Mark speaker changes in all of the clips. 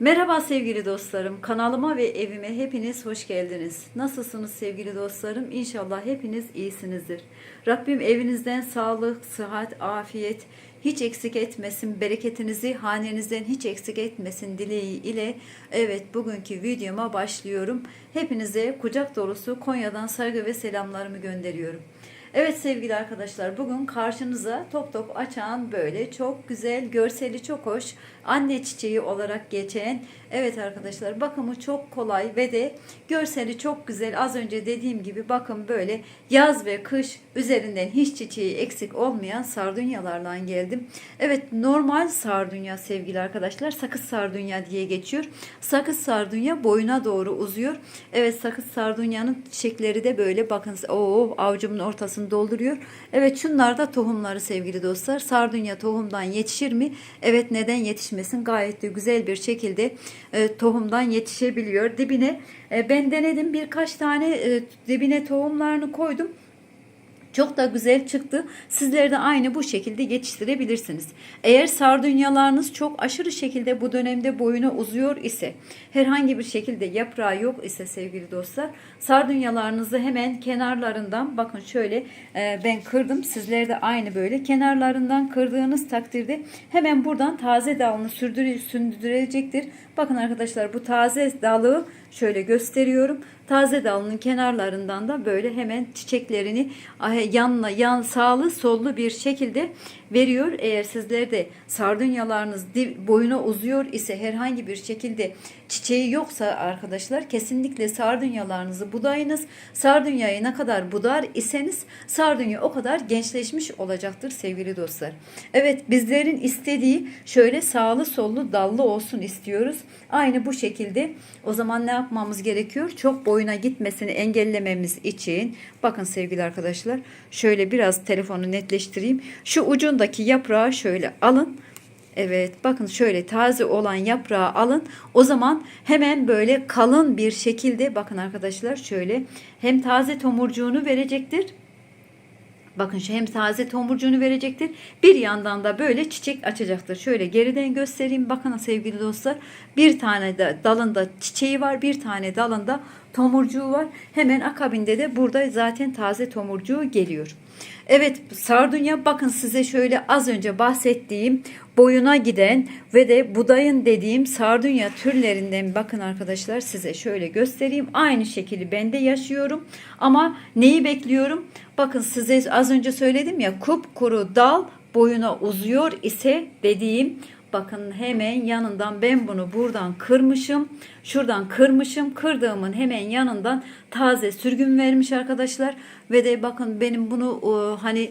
Speaker 1: Merhaba sevgili dostlarım. Kanalıma ve evime hepiniz hoş geldiniz. Nasılsınız sevgili dostlarım? İnşallah hepiniz iyisinizdir. Rabbim evinizden sağlık, sıhhat, afiyet hiç eksik etmesin. Bereketinizi hanenizden hiç eksik etmesin dileği ile evet bugünkü videoma başlıyorum. Hepinize kucak dolusu Konya'dan saygı ve selamlarımı gönderiyorum. Evet sevgili arkadaşlar bugün karşınıza top top açan böyle çok güzel görseli çok hoş anne çiçeği olarak geçen evet arkadaşlar bakımı çok kolay ve de görseli çok güzel az önce dediğim gibi bakın böyle yaz ve kış üzerinden hiç çiçeği eksik olmayan sardunyalarla geldim. Evet normal sardunya sevgili arkadaşlar sakız sardunya diye geçiyor. Sakız sardunya boyuna doğru uzuyor. Evet sakız sardunyanın çiçekleri de böyle bakın o avucumun ortasını dolduruyor. Evet şunlar da tohumları sevgili dostlar. Sardunya tohumdan yetişir mi? Evet neden yetişmesin? Gayet de güzel bir şekilde e, tohumdan yetişebiliyor. Dibine e, ben denedim birkaç tane e, dibine tohumlarını koydum. Çok da güzel çıktı. Sizler de aynı bu şekilde yetiştirebilirsiniz. Eğer sardunyalarınız çok aşırı şekilde bu dönemde boyuna uzuyor ise, herhangi bir şekilde yaprağı yok ise sevgili dostlar, sardunyalarınızı hemen kenarlarından bakın şöyle e, ben kırdım. Sizler de aynı böyle kenarlarından kırdığınız takdirde hemen buradan taze dalını sürdüre, sündürecektir. Bakın arkadaşlar bu taze dalı şöyle gösteriyorum. Taze dalının kenarlarından da böyle hemen çiçeklerini yanına yan sağlı sollu bir şekilde veriyor. Eğer sizler de sardunyalarınız boyuna uzuyor ise herhangi bir şekilde çiçeği yoksa arkadaşlar kesinlikle sardunyalarınızı budayınız. Sardunyayı ne kadar budar iseniz sardunya o kadar gençleşmiş olacaktır sevgili dostlar. Evet bizlerin istediği şöyle sağlı sollu dallı olsun istiyoruz. Aynı bu şekilde o zaman ne yapmamız gerekiyor? Çok boyuna gitmesini engellememiz için bakın sevgili arkadaşlar şöyle biraz telefonu netleştireyim. Şu ucundaki yaprağı şöyle alın. Evet bakın şöyle taze olan yaprağı alın. O zaman hemen böyle kalın bir şekilde bakın arkadaşlar şöyle hem taze tomurcuğunu verecektir. Bakın şu hem taze tomurcuğunu verecektir. Bir yandan da böyle çiçek açacaktır. Şöyle geriden göstereyim. Bakın sevgili dostlar. Bir tane de dalında çiçeği var. Bir tane dalında tomurcuğu var. Hemen akabinde de burada zaten taze tomurcuğu geliyor. Evet sardunya bakın size şöyle az önce bahsettiğim boyuna giden ve de budayın dediğim sardunya türlerinden bakın arkadaşlar size şöyle göstereyim. Aynı şekilde ben de yaşıyorum ama neyi bekliyorum? Bakın size az önce söyledim ya kupkuru dal boyuna uzuyor ise dediğim Bakın hemen yanından ben bunu buradan kırmışım. Şuradan kırmışım. Kırdığımın hemen yanından taze sürgün vermiş arkadaşlar. Ve de bakın benim bunu hani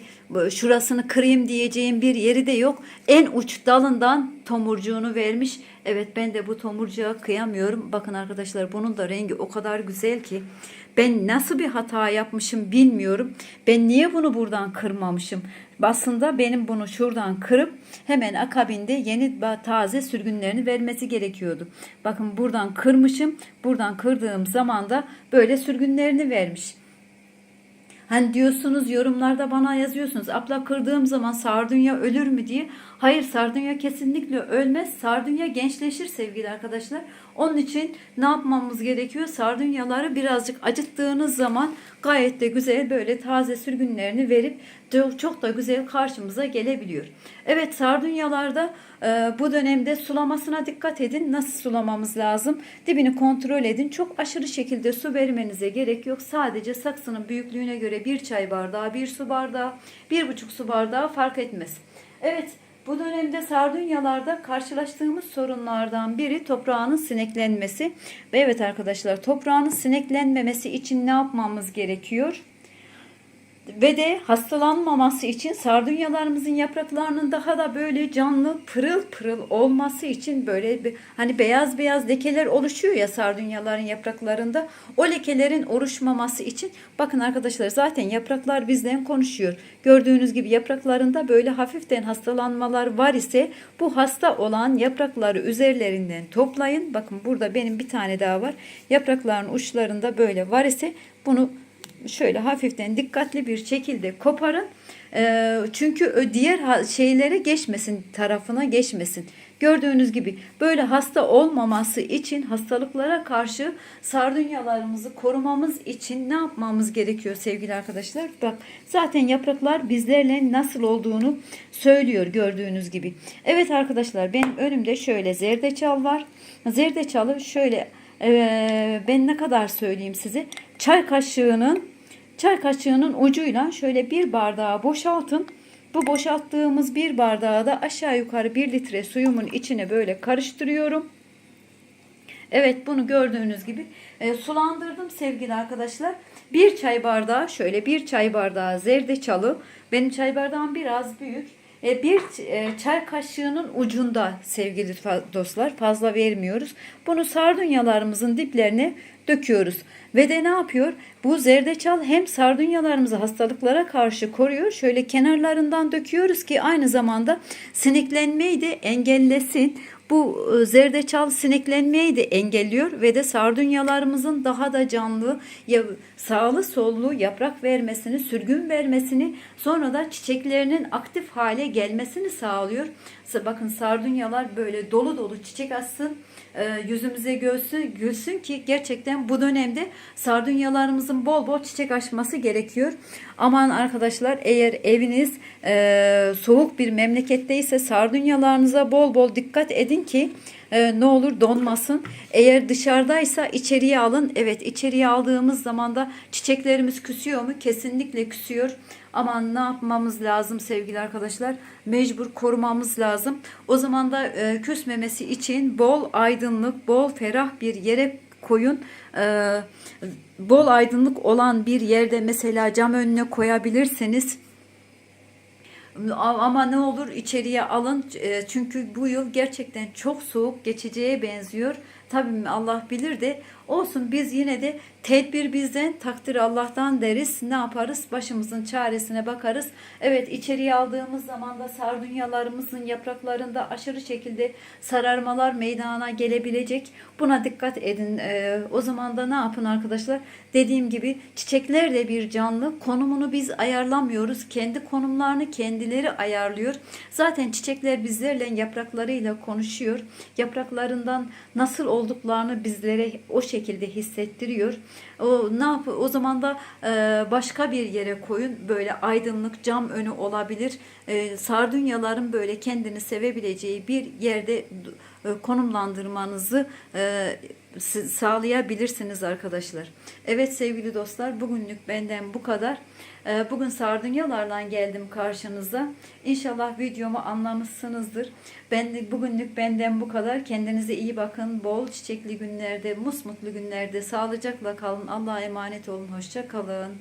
Speaker 1: şurasını kırayım diyeceğim bir yeri de yok. En uç dalından tomurcuğunu vermiş. Evet ben de bu tomurcuğa kıyamıyorum. Bakın arkadaşlar bunun da rengi o kadar güzel ki. Ben nasıl bir hata yapmışım bilmiyorum. Ben niye bunu buradan kırmamışım? Aslında benim bunu şuradan kırıp hemen akabinde yeni taze sürgünlerini vermesi gerekiyordu. Bakın buradan kırmışım. Buradan kırdığım zaman da böyle sürgünlerini vermiş. Hani diyorsunuz yorumlarda bana yazıyorsunuz. Abla kırdığım zaman sardunya ölür mü diye. Hayır sardunya kesinlikle ölmez. Sardunya gençleşir sevgili arkadaşlar. Onun için ne yapmamız gerekiyor? Sardunyaları birazcık acıttığınız zaman gayet de güzel böyle taze sürgünlerini verip çok da güzel karşımıza gelebiliyor. Evet sardunyalarda e, bu dönemde sulamasına dikkat edin. Nasıl sulamamız lazım? Dibini kontrol edin. Çok aşırı şekilde su vermenize gerek yok. Sadece saksının büyüklüğüne göre bir çay bardağı, bir su bardağı, bir buçuk su bardağı fark etmez. Evet bu dönemde sardunyalarda karşılaştığımız sorunlardan biri toprağının sineklenmesi. Ve evet arkadaşlar toprağının sineklenmemesi için ne yapmamız gerekiyor? Ve de hastalanmaması için sardunyalarımızın yapraklarının daha da böyle canlı pırıl pırıl olması için böyle bir, hani beyaz beyaz lekeler oluşuyor ya sardunyaların yapraklarında o lekelerin oluşmaması için bakın arkadaşlar zaten yapraklar bizden konuşuyor. Gördüğünüz gibi yapraklarında böyle hafiften hastalanmalar var ise bu hasta olan yaprakları üzerlerinden toplayın. Bakın burada benim bir tane daha var. Yaprakların uçlarında böyle var ise bunu şöyle hafiften dikkatli bir şekilde koparın. Ee, çünkü diğer şeylere geçmesin, tarafına geçmesin. Gördüğünüz gibi böyle hasta olmaması için hastalıklara karşı sardunyalarımızı korumamız için ne yapmamız gerekiyor sevgili arkadaşlar? Bak zaten yapraklar bizlerle nasıl olduğunu söylüyor gördüğünüz gibi. Evet arkadaşlar benim önümde şöyle zerdeçal var. Zerdeçalı şöyle e, ben ne kadar söyleyeyim size. Çay kaşığının çay kaşığının ucuyla şöyle bir bardağa boşaltın. Bu boşalttığımız bir bardağı da aşağı yukarı bir litre suyumun içine böyle karıştırıyorum. Evet bunu gördüğünüz gibi e, sulandırdım sevgili arkadaşlar. Bir çay bardağı şöyle bir çay bardağı zerdeçalı. Benim çay bardağım biraz büyük. E, bir e, çay kaşığının ucunda sevgili dostlar fazla vermiyoruz. Bunu sardunyalarımızın diplerine döküyoruz. Ve de ne yapıyor? Bu zerdeçal hem sardunyalarımızı hastalıklara karşı koruyor. Şöyle kenarlarından döküyoruz ki aynı zamanda sineklenmeyi de engellesin. Bu e, zerdeçal sineklenmeyi de engelliyor ve de sardunyalarımızın daha da canlı, ya, sağlı sollu yaprak vermesini, sürgün vermesini, sonra da çiçeklerinin aktif hale gelmesini sağlıyor. Bakın sardunyalar böyle dolu dolu çiçek açsın, e, yüzümüze gülsün, gülsün ki gerçekten bu dönemde sardunyalarımızın bol bol çiçek açması gerekiyor. Aman arkadaşlar eğer eviniz e, soğuk bir memleketteyse sardunyalarınıza bol bol dikkat edin ki e, ne olur donmasın. Eğer dışarıdaysa içeriye alın. Evet içeriye aldığımız zaman da çiçeklerimiz küsüyor mu? Kesinlikle küsüyor. Aman ne yapmamız lazım sevgili arkadaşlar? Mecbur korumamız lazım. O zaman da e, küsmemesi için bol aydınlık, bol ferah bir yere koyun. E, bol aydınlık olan bir yerde mesela cam önüne koyabilirseniz ama ne olur içeriye alın E, çünkü bu yıl gerçekten çok soğuk geçeceğe benziyor. Tabii Allah bilir de olsun biz yine de tedbir bizden takdir Allah'tan deriz. Ne yaparız? Başımızın çaresine bakarız. Evet içeriye aldığımız zaman da sardunyalarımızın yapraklarında aşırı şekilde sararmalar meydana gelebilecek. Buna dikkat edin. E, o zaman da ne yapın arkadaşlar? Dediğim gibi çiçekler de bir canlı. Konumunu biz ayarlamıyoruz. Kendi konumlarını kendileri ayarlıyor. Zaten çiçekler bizlerle yapraklarıyla konuşuyor. Yapraklarından nasıl olduklarını bizlere o şekilde hissettiriyor. O ne yap o zaman da e, başka bir yere koyun. Böyle aydınlık cam önü olabilir. E, sardunyaların böyle kendini sevebileceği bir yerde e, konumlandırmanızı e, sağlayabilirsiniz arkadaşlar. Evet sevgili dostlar bugünlük benden bu kadar. E, Bugün sardunyalarla geldim karşınıza. İnşallah videomu anlamışsınızdır. Ben bugünlük benden bu kadar. Kendinize iyi bakın. Bol çiçekli günlerde, musmutlu günlerde sağlıcakla kalın. Allah'a emanet olun. Hoşça kalın.